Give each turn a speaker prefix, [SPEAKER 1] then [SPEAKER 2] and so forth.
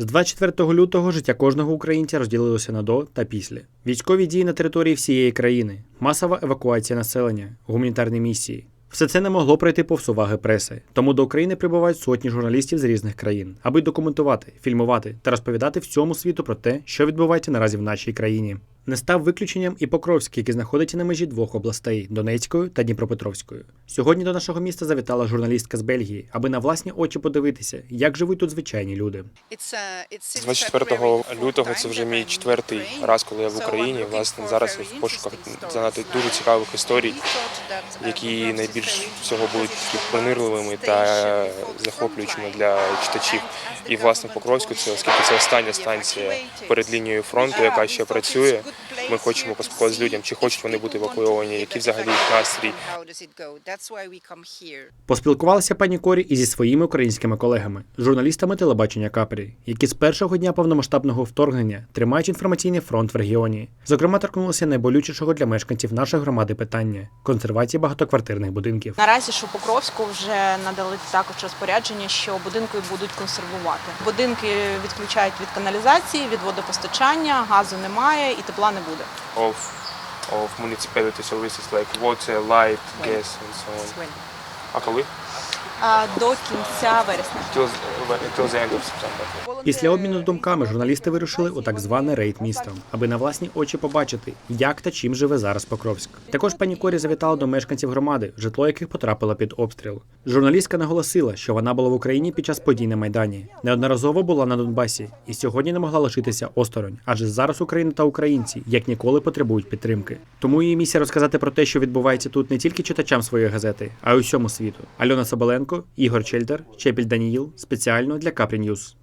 [SPEAKER 1] З 24 лютого життя кожного українця розділилося на до та після. Військові дії на території всієї країни, масова евакуація населення, гуманітарні місії. Все це не могло пройти повз уваги преси. Тому до України прибувають сотні журналістів з різних країн, аби документувати, фільмувати та розповідати всьому світу про те, що відбувається наразі в нашій країні. Не став виключенням і Покровський, який знаходиться на межі двох областей Донецькою та Дніпропетровською. Сьогодні до нашого міста завітала журналістка з Бельгії, аби на власні очі подивитися, як живуть тут звичайні люди.
[SPEAKER 2] З 24 лютого це вже мій четвертий раз, коли я в Україні. Власне, зараз я в пошуках занадто дуже цікавих історій, які найбільш всього будуть такі та захоплюючими для читачів. І власне Покровську це, оскільки це остання станція перед лінією фронту, яка ще працює. Ми хочемо поспілкуватися з людям, чи хочуть вони бути евакуйовані, які взагалі їх настрій.
[SPEAKER 1] Поспілкувалася пані Корі і зі своїми українськими колегами, журналістами телебачення Капрі, які з першого дня повномасштабного вторгнення тримають інформаційний фронт в регіоні. Зокрема, торкнулися найболючішого для мешканців нашої громади питання консервації багатоквартирних будинків.
[SPEAKER 3] Наразі ж у Покровську вже надали також розпорядження, що будинки будуть консервувати. Будинки відключають від каналізації, від водопостачання, газу немає і тепла не буде.
[SPEAKER 2] of of municipality services like water, light, gas, and so on. Wind. Okay.
[SPEAKER 3] А до кінця вересня.
[SPEAKER 1] Після обміну думками журналісти вирушили у так званий рейд міста, аби на власні очі побачити, як та чим живе зараз Покровськ. Також пані Корі завітала до мешканців громади, житло яких потрапило під обстріл. Журналістка наголосила, що вона була в Україні під час подій на майдані, неодноразово була на Донбасі і сьогодні не могла лишитися осторонь, адже зараз Україна та українці як ніколи потребують підтримки. Тому її місія розказати про те, що відбувається тут не тільки читачам своєї газети, а й усьому світу. Альона Соболенко, Ігор Чельдер, Чепіль Даніїл спеціально для Капрі Ньюз.